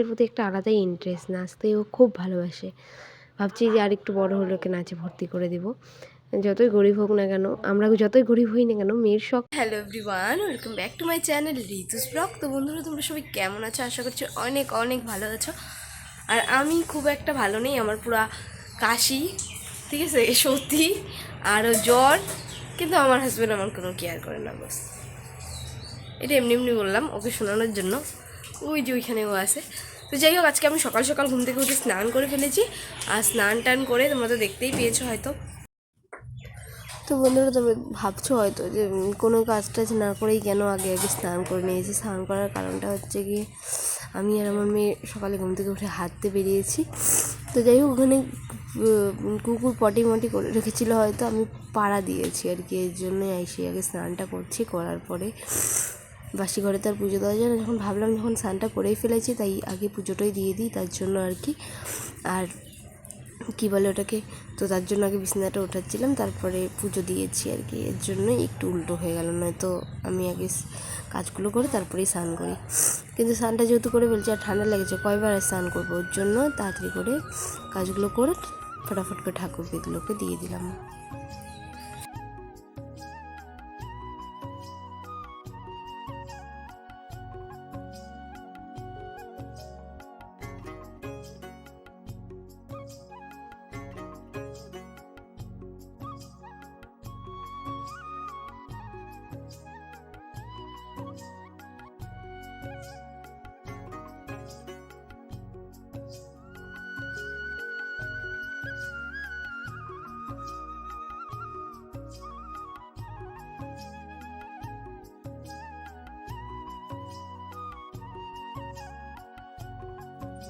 এর প্রতি একটা আলাদাই ইন্টারেস্ট নাচতে ও খুব ভালোবাসে। ভাবছি যে আর একটু বড় হলে ওকে নাচে ভর্তি করে দিব। যতই গরিব হোক না কেন, আমরা যতই গরিব হই না কেন, মেয়ের শখ। Hello everyone welcome back to my channel Ritu's blog তো বন্ধুরা, তোমরা সবাই কেমন আছো? আশা করছি অনেক অনেক ভালো আছো। আর আমি খুব একটা ভালো নেই, আমার পুরা কাশি, ঠিক আছে? সত্যি আরও জ্বর, কিন্তু আমার হাজব্যান্ড আমার কোনো কেয়ার করে না, বস। এটা এমনি এমনি বললাম, ওকে শোনানোর জন্য। ওই যে ওইখানে ও আছে। তো যাই হোক, আজকে আমি সকাল সকাল ঘুম থেকে উঠে স্নান করে ফেলেছি। আর স্নান টান করে তোমরা তো দেখতেই পেয়েছ হয়তো। তো বন্ধুরা, তোমরা ভাবছ হয়তো যে কোনো কাজ টাজ না করেই কেন আগে আগে স্নান করে নিয়েছি? স্নান করার কারণটা হচ্ছে গিয়ে আমি আর আমার মেয়ে সকালে ঘুম থেকে উঠে হাঁটতে বেরিয়েছি। তো যাই হোক, ওখানে কুকুর পটি মটি করে রেখেছিলো হয়তো, আমি পাড়া দিয়েছি আর কি। এর জন্যই আইসি আগে স্নানটা করছি, করার পরে বাসি ঘরে তো আর পুজো দেওয়া যায় না। যখন ভাবলাম যখন স্নানটা করেই ফেলেছি, তাই আগে পুজোটাই দিয়ে দিই, তার জন্য আর কি। আর কী বলে ওটাকে? তো তার জন্য আগে বিছানাটা ওঠাচ্ছিলাম, তারপরে পুজো দিয়েছি আর কি। এর জন্যই একটু উল্টো হয়ে গেল, নয়তো আমি আগে কাজগুলো করে তারপরেই স্নান করি। কিন্তু স্নানটা যেহেতু করে বলছি আর ঠান্ডা লেগেছে, কয়বার স্নান করব? ওর জন্য তাড়াতাড়ি করে কাজগুলো করে ফটাফট করে ঠাকুর ঠাকুরকেগুলোকে দিয়ে দিলাম।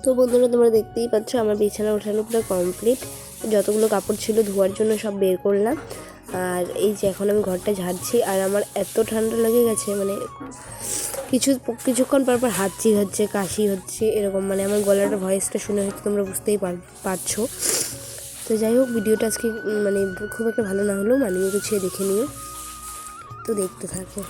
তো বন্ধুরা, তোমরা দেখতেই পাচ্ছ আমার বিছানা ওঠানো পুরো কমপ্লিট যতগুলো কাপড় ছিল ধোয়ার জন্য সব বের করলাম। আর এই যে এখন আমি ঘরটা ঝাড়ছি, আর আমার এত ঠান্ডা লেগে গেছে মানে কিছু, কিছুক্ষণ পর পর হাঁচি হচ্ছে, কাশি হচ্ছে, এরকম মানে আমার গলাটা ভয়েসটা শুনে হয়তো তোমরা বুঝতেই পার, পারছ। তো যাই হোক, ভিডিওটা আজকে মানে খুব একটা ভালো না হলেও মানিয়ে গুছিয়ে দেখে নিও। তো দেখতে থাকো।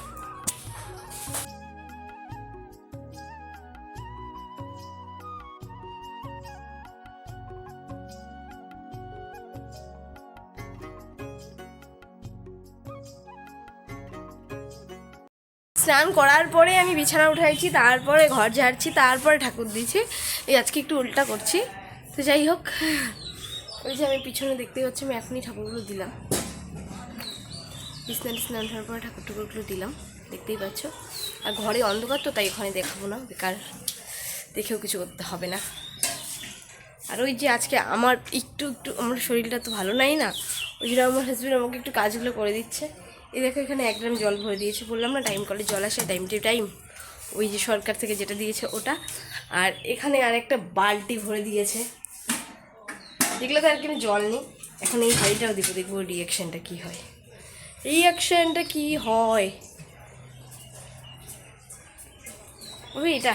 স্নান করার পরে আমি বিছানা উঠাইছি, তারপরে ঘর ঝাড়ছি, তারপরে ঠাকুর দিয়েছি। এই আজকে একটু উল্টা করছি। তো যাই হোক, ওই যে আমি পিছনে দেখতে পাচ্ছি, আমি এখনই ঠাকুরগুলো দিলাম। বিছনা টিছনা ওঠার পরে ঠাকুর ঠাকুরগুলো দিলাম, দেখতেই পাচ্ছ। আর ঘরে অন্ধকার তো, তাই ওখানে দেখাবো না, বেকার দেখেও কিছু করতে হবে না। আর ওই যে আজকে আমার একটু একটু, আমার শরীরটা তো ভালো নাই না, ওই জন্য আমার হাজব্যান্ড আমাকে একটু কাজগুলো করে দিচ্ছে। এই দেখো, এখানে এক গ্রাম জল ভরে দিয়েছে। বললাম না টাইম কলে জল আসে টাইম টু টাইম ওই যে সরকার থেকে যেটা দিয়েছে ওটা। আর এখানে আর একটা বালতি ভরে দিয়েছে। দেখলে তো আর কিন্তু জল নেই। এখন এই হাড়িটাও দিব দেখব রিয়াকশানটা কী হয়। রিয়াকশানটা কী হয়? ওই এটা।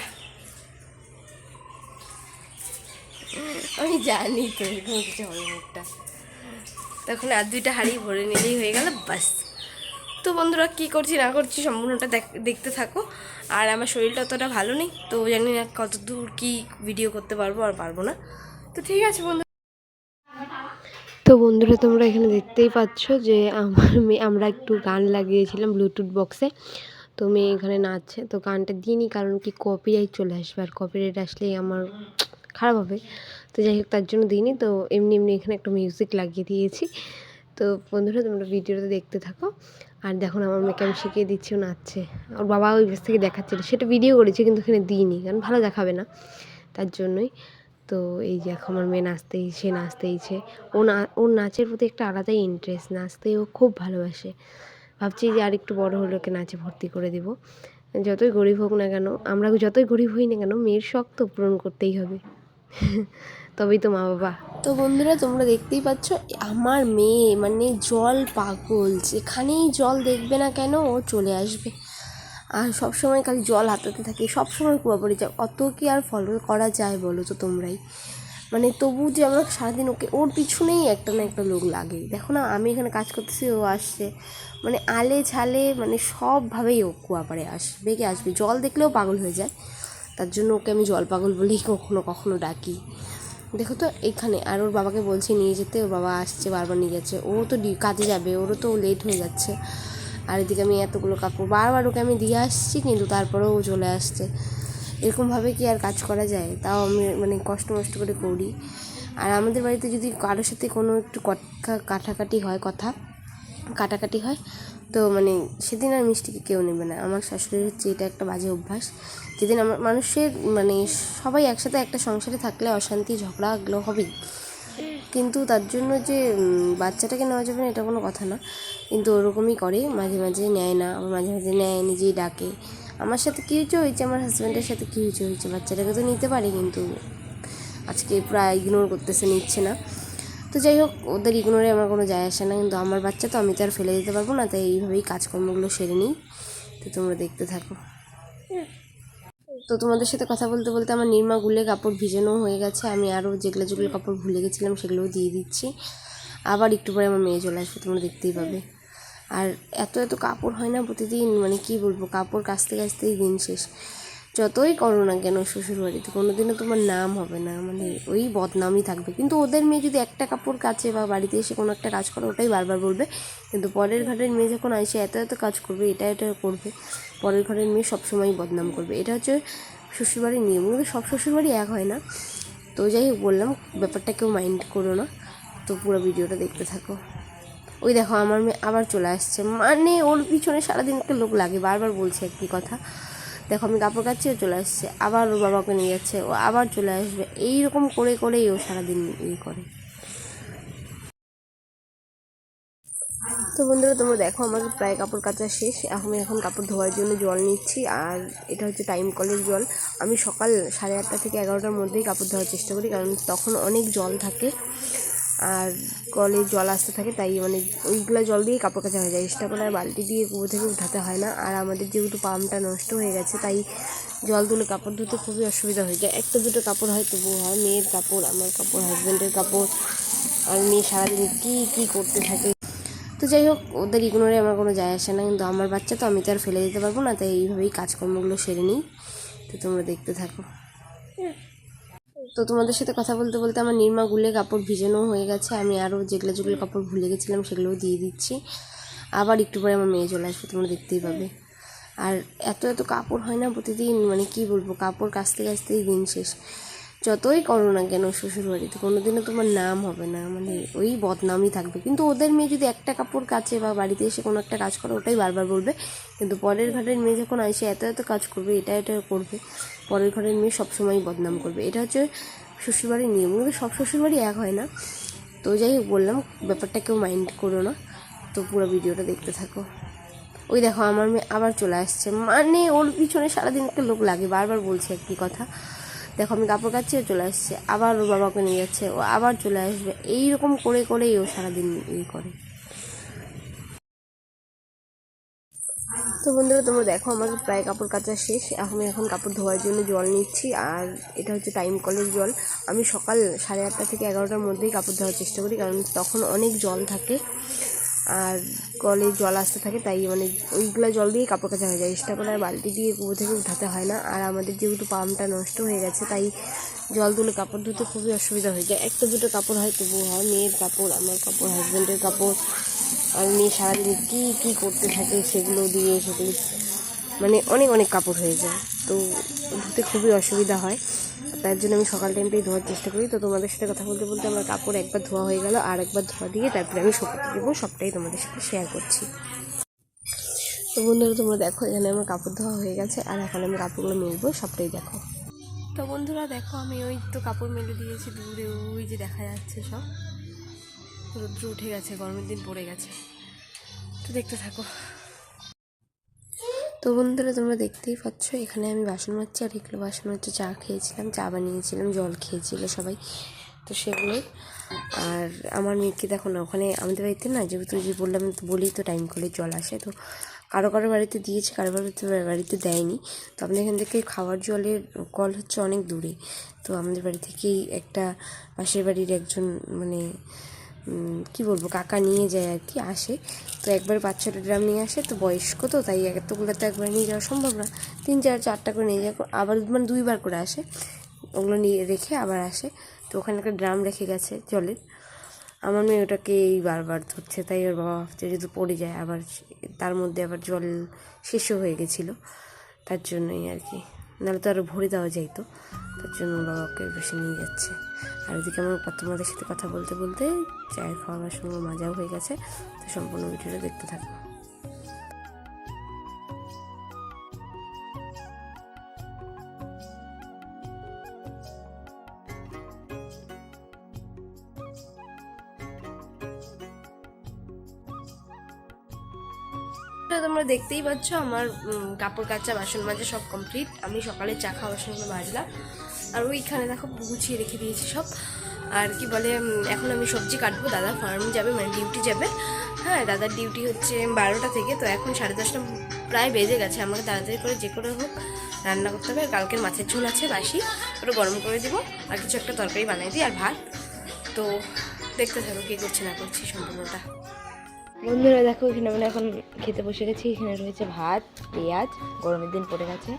আমি জানি তো, এরকম কিছু হবে মুখটা। তখন আর দুইটা হাড়ি ভরে নিলেই হয়ে গেল, বাস। তো বন্ধুরা, কী করছি, না করছি সম্পূর্ণটা দেখ- দেখতে থাকো। আর আমার শরীরটা অতটা ভালো নেই, তো জানি না কত দূর কী ভিডিও করতে পারব আর পারব না। তো ঠিক আছে বন্ধু। তো বন্ধুরা, তোমরা এখানে দেখতেই পাচ্ছ যে আমার মেয়ে, আমরা একটু গান লাগিয়েছিলাম ব্লুটুথ বক্সে তো মেয়ে এখানে নাচছে, তো গানটা দিইনি কারণ কি কপিরাইট চলে আসবে। আর কপিরাইট আসলেই আমার খারাপ হবে। তো যাই হোক, তার জন্য দিইনি, তো এমনি এমনি এখানে একটা মিউজিক লাগিয়ে দিয়েছি। তো বন্ধুরা, তোমরা ভিডিওটা দেখতে থাকো। আর দেখো আমার মেয়েকে আমি শিখিয়ে দিচ্ছি, ও নাচছে। ওর বাবা ওই পাশ থেকে দেখাচ্ছিল সেটা ভিডিও করেছি, কিন্তু এখানে দিইনি, কারণ ভালো দেখাবে না। তার জন্যই। তো এই যে এখন আমার মেয়ে নাচতেই, সে নাচতেইছে ও না, ওর নাচের প্রতি একটা আলাদাই ইন্টারেস্ট নাচতে ও খুব ভালোবাসে। ভাবছি যে আর একটু বড় হলে ওকে নাচে ভর্তি করে দিব। যতই গরিব হোক না কেন, আমরা যতই গরিব হই না কেন, মেয়ের শখ তো পূরণ করতেই হবে। তবেই তো মা বাবা। তো বন্ধুরা, তোমরা দেখতেই পাচ্ছ, আমার মেয়ে মানে জল পাগল, যেখানেই জল দেখবে না কেন, ও চলে আসবে। আর সবসময় খালি জল হাতাতে থাকে, সবসময় কুয়া পড়ে যায়, অত কি আর ফলো করা যায় বলো তো তোমরাই? মানে তবু যে আমরা সারাদিন ওকে, ওর পিছনেই একটা না একটা লোক লাগে দেখো না, আমি এখানে কাজ করতেছি, ও আসছে। মানে আলে ঝালে মানে সবভাবেই ও কুয়াপাড়ে আসবে, কি আসবে? জল দেখলেও পাগল হয়ে যায়। তার জন্য ওকে আমি জল পাগল বলেই কখনো কখনো ডাকি। দেখো তো, এখানে আর ওর বাবাকে বলছে নিয়ে যেতে, ওর বাবা আসছে, বারবার নিয়ে যাচ্ছে। ও তো কাজে যাবে, ওরও তো লেট হয়ে যাচ্ছে। আর এদিকে আমি এতগুলো কাপড়, বারবার ওকে আমি দিয়ে আসছি, কিন্তু তারপরেও ও চলে আসছে। এরকমভাবে কি আর কাজ করা যায়? তাও আমি মানে কষ্ট মষ্ট করে করি। আর আমাদের বাড়িতে যদি কারোর সাথে কোনো একটু কাটাকাটি হয়, কথা, কাটাকাটি হয় তো মানে সেদিন আর মিষ্টিকে কেউ নেবে না। আমার শাশুড়ির হচ্ছে এটা একটা বাজে অভ্যাস। যেদিন আমার মানুষের মানে সবাই একসাথে একটা সংসারে থাকলে অশান্তি, ঝগড়া, এগুলো হবেই। কিন্তু তার জন্য যে বাচ্চাটাকে নেওয়া যাবে না, এটা কোনো কথা না। কিন্তু ওরকমই করে, মাঝে মাঝে নেয় না, আবার মাঝে মাঝে নেয়, নিজেই ডাকে। আমার সাথে কী হয়েছে হয়েছে, আমার হাজব্যান্ডের সাথে কী হয়েছে হয়েছে, বাচ্চাটাকে তো নিতে পারে, কিন্তু আজকে প্রায় ইগনোর করতেছে, নিচ্ছে না। তো যাই হোক, ওদের ইগনোরে আমার কোনো যায় আসে না। কিন্তু আমার বাচ্চা তো, আমি তো আর ফেলে দিতে পারব না, তাই এইভাবেই কাজকর্মগুলো সেরে নিই। তো তোমরা দেখতে থাকো। তো তোমাদের সাথে কথা বলতে বলতে আমার নির্মা গুলে কাপড় ভিজানো হয়ে গেছে। আমি আরও যেগুলো যেগুলো কাপড় ভুলে গেছিলাম, সেগুলোও দিয়ে দিচ্ছি। আবার একটু পরে আমার মেয়ে চলে আসবে, তোমরা দেখতেই পাবে। আর এত এত কাপড় হয় না প্রতিদিন মানে কি বলব, কাপড় কাচতে কাচতেই দিন শেষ। যতই করো না কেন শ্বশুর বাড়িতে কোনোদিনও তোমার নাম হবে না মানে ওই বদনামই থাকবে। কিন্তু ওদের মেয়ে যদি একটা কাপড় কাচে বা বাড়িতে এসে কোনো একটা কাজ করে, ওটাই বারবার বলবে। কিন্তু পরের ঘরের মেয়ে যখন আসে এত এত কাজ করবে, এটা এটা করবে, পরের ঘরের মেয়ে সবসময় বদনাম করবে। এটা হচ্ছে শ্বশুরবাড়ির নিয়ম। কিন্তু সব শ্বশুরবাড়ি এক হয় না। তো যাই হোক, বললাম, ব্যাপারটা কেউ মাইন্ড করো না। তো পুরো ভিডিওটা দেখতে থাকো। ওই দেখো, আমার মেয়ে আবার চলে আসছে। মানে ওর পিছনে সারাদিন একটা লোক লাগে, বারবার বলছে একই কথা। দেখো, আমি কাপড় কাচ্ছি, ও চলে আসছে। আবার ওর বাবাকে নিয়ে যাচ্ছে, ও আবার চলে আসবে। এই রকম করে করেই ও সারাদিন ইয়ে করে। তো বন্ধুরা, তোমরা দেখো আমার প্রায় কাপড় কাচা শেষ। আমি এখন কাপড় ধোয়ার জন্য জল নিচ্ছি, আর এটা হচ্ছে টাইম কলের জল। আমি সকাল সাড়ে আটটা থেকে এগারোটার মধ্যেই কাপড় ধোয়ার চেষ্টা করি, কারণ তখন অনেক জল থাকে। আর কলে জল আসতে থাকে, তাই মানে ওইগুলো জল দিয়ে কাপড় কাচা হয়ে যায়। এক্সট্রা করে আর বালতি দিয়ে কুয়ো থেকে উঠাতে হয় না। আর আমাদের যেহেতু পাম্পটা নষ্ট হয়ে গেছে, তাই জল তুলে কাপড় ধুতে খুবই অসুবিধা হয়ে যায়। একটা দুটো কাপড় হয়, তবুও হয়, মেয়ের কাপড়, আমার কাপড় হাজব্যান্ডের কাপড়, আর মেয়ে সারাদিন কী কী করতে থাকে। তো যাই হোক, ওদের ইগনোরে আমার কোনো যায় আসে না, কিন্তু আমার বাচ্চা তো, আমি তো আর ফেলে দিতে পারব না, তাই এইভাবেই কাজকর্মগুলো সেরে নিই। তো তোমরা দেখতে থাকো। তো তোমাদের সাথে কথা বলতে বলতে আমার নির্মা গুলে কাপড় ভিজানো হয়ে গেছে। আমি আরও যেগুলো যেগুলো কাপড় ভুলে গেছিলাম সেগুলোও দিয়ে দিচ্ছি। আবার একটু পরে আমার মেয়ে চলে আসবে, তোমরা দেখতেই পাবে। আর এত এত কাপড় হয় না প্রতিদিন মানে কি বলব, কাপড় কাচতে কাচতেই দিন শেষ। যতই করো না কেন শ্বশুর বাড়িতে কোনোদিনও তোমার নাম হবে না মানে ওই বদনামই থাকবে। কিন্তু ওদের মেয়ে যদি একটা কাপড় কাচে বা বাড়িতে এসে কোনো একটা কাজ করে, ওটাই বারবার বলবে। কিন্তু পরের ঘরের মেয়ে যখন আসে, এত এত কাজ করবে, এটা এটা করবে, পরের ঘরের মেয়ে সবসময় বদনাম করবে। এটা হচ্ছে শ্বশুরবাড়ির নিয়ম। কিন্তু সব শ্বশুরবাড়ি এক হয় না। তো যাই বললাম, ব্যাপারটা কেউ মাইন্ড করো না। তো পুরো ভিডিওটা দেখতে থাকো। ওই দেখো, আমার মেয়ে আবার চলে আসছে। মানে ওর পিছনে সারাদিন একটা লোক লাগে, বারবার বলছে একটি কথা। দেখো, আমি কাপড় কাচ্ছি, ও চলে আসছে। আবার ওর বাবাকে নিয়ে যাচ্ছে, ও আবার চলে আসবে। এই রকম করে করেই ও সারাদিন ইয়ে করে। তো বন্ধুরা, তোমরা দেখো, আমার প্রায় কাপড় কাচা শেষ। আমি এখন কাপড় ধোয়ার জন্য জল নিচ্ছি, আর এটা হচ্ছে টাইম কলের জল। আমি সকাল সাড়ে আটটা থেকে এগারোটার মধ্যেই কাপড় ধোয়ার চেষ্টা করি, কারণ তখন অনেক জল থাকে। আর কলে জল আসতে থাকে, তাই মানে ওইগুলো জল দিয়ে কাপড় কাচা হয়ে যায়। এক্সট্রা করে আর বালতি দিয়ে কুয়ো থেকে উঠাতে হয় না। আর আমাদের যেহেতু পাম্পটা নষ্ট হয়ে গেছে, তাই জল তুলে কাপড় ধুতে খুবই অসুবিধা হয়ে যায়। একটা দুটো কাপড় হয়, তবুও হয়, মেয়ের কাপড়, আমার কাপড় হাজব্যান্ডের কাপড়, আর মেয়ে সারাদিন কী কী করতে থাকে সেগুলো দিয়ে সেগুলো মানে অনেক অনেক কাপড় হয়ে যায়। তো ধুতে খুবই অসুবিধা হয়। তার জন্য আমি সকাল টাইমটাই ধোয়ার চেষ্টা করি। তো তোমাদের সাথে কথা বলতে বলতে আমার কাপড় একবার ধোয়া হয়ে গেল, আর একবার ধোয়া দিয়ে তারপরে আমি শুকাতে দেবো। সবটাই তোমাদের সাথে শেয়ার করছি। তো বন্ধুরা, তোমরা দেখো, এখানে আমার কাপড় ধোয়া হয়ে গেছে, আর এখন আমি কাপড়গুলো মেলবো, সবটাই দেখো। তো বন্ধুরা, দেখো, আমি ওই তো কাপড় মেলে দিয়েছি দূরে, ওই যে দেখা যাচ্ছে সব। রোদ্র উঠে গেছে, গরমের দিন পড়ে গেছে। তো দেখতে থাকো। তো বন্ধুরা, তোমরা দেখতেই পাচ্ছ, এখানে আমি বাসন মাজছি আর এগুলো বাসন হচ্ছে চা খেয়েছিলাম, চা বানিয়েছিলাম, জল খেয়েছিল সবাই। তো সেগুলো, আর আমার মেয়েকে দেখো না, ওখানে আমাদের বাড়িতে না, যেহেতু যে বললাম বলি তো টাইম করে জল আসে, তো কারও কারও বাড়িতে দিয়েছে, কারও বাড়িতে বাড়িতে দেয়নি। তো আমাদের এখান থেকে খাওয়ার জলের কল হচ্ছে অনেক দূরে। তো আমাদের বাড়ি থেকেই একটা পাশের বাড়ির একজন মানে কি বলব, কাকা নিয়ে যায় আর কি, আসে। তো একবার বাচ্চাটা ড্রাম নিয়ে আসে, তো বয়স্ক তো, তাই এতগুলো তো একবার নিয়ে যাওয়া সম্ভব না। তিন, চার, চারটা করে নিয়ে যায়, আবার মানে দুইবার করে আসে। ওগুলো নিয়ে রেখে আবার আসে। তো ওখানে একটা ড্রাম রেখে গেছে জলের। আমার মেয়ে ওটাকে এই বারবার ধরছে, তাই ওর বাবা ভাবছে যদি পড়ে যায়, আবার তার মধ্যে আবার জল শেষও হয়ে গেছিল। তার জন্যই আর কি। নাহলে তো আরও ভরে দেওয়া যাইতো। তার জন্য বাবাকে বেশি নিয়ে যাচ্ছে। আর ওদিকে আমার প্রথমাদের সাথে কথা বলতে বলতে চায়ের খাওয়ার সঙ্গে মজাও হয়ে গেছে। তো সম্পূর্ণ ভিডিওটা দেখতে থাকো। তো তোমরা দেখতেই পাচ্ছ, আমার কাপড় কাচা, বাসন মাজা সব কমপ্লিট আমি সকালে চা খাওয়া বাসনগুলো মাজলাম। আর ওইখানে দেখো গুছিয়ে রেখে দিয়েছি সব। আর কি বলে এখন আমি সবজি কাটবো। দাদা ফার্ম যাবে মানে ডিউটি যাবে। হ্যাঁ দাদার ডিউটি হচ্ছে বারোটা থেকে। তো এখন সাড়ে দশটা প্রায় বেজে গেছে। আমাকে তাড়াতাড়ি করে যে করে হোক রান্না করতে হবে। কালকের মাছের ঝোল আছে, বাসি। ওটা গরম করে দিব। আর কিছু একটা তরকারি বানাই দিই, আর ভাত। তো দেখতে থাকো, কী করছে না করছি সম্পূর্ণটা। বন্ধুরা, দেখো এখানে আমরা এখন খেতে বসে গেছি। এখানে রয়েছে ভাত, পেঁয়াজ, গরমের দিন পড়ে গেছে।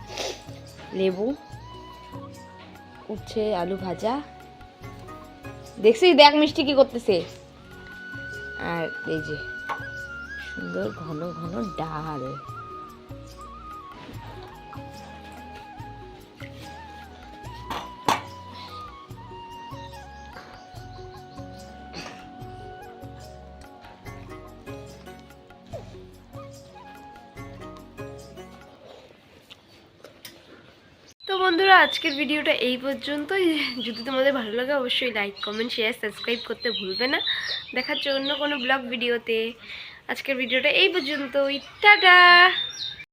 লেবু উঠছে আলু ভাজা। দেখছিস, দেখ মিষ্টি কি করতেছে। আর এই যে, সুন্দর ঘন ঘন ডাল। তো বন্ধুরা, আজকের ভিডিওটা এই পর্যন্তই। যদি তোমাদের ভালো লাগে, অবশ্যই লাইক কমেন্ট শেয়ার সাবস্ক্রাইব করতে ভুলবে না। দেখার জন্য কোনো ব্লগ ভিডিওতে। আজকের ভিডিওটা এই পর্যন্তই। টাটা!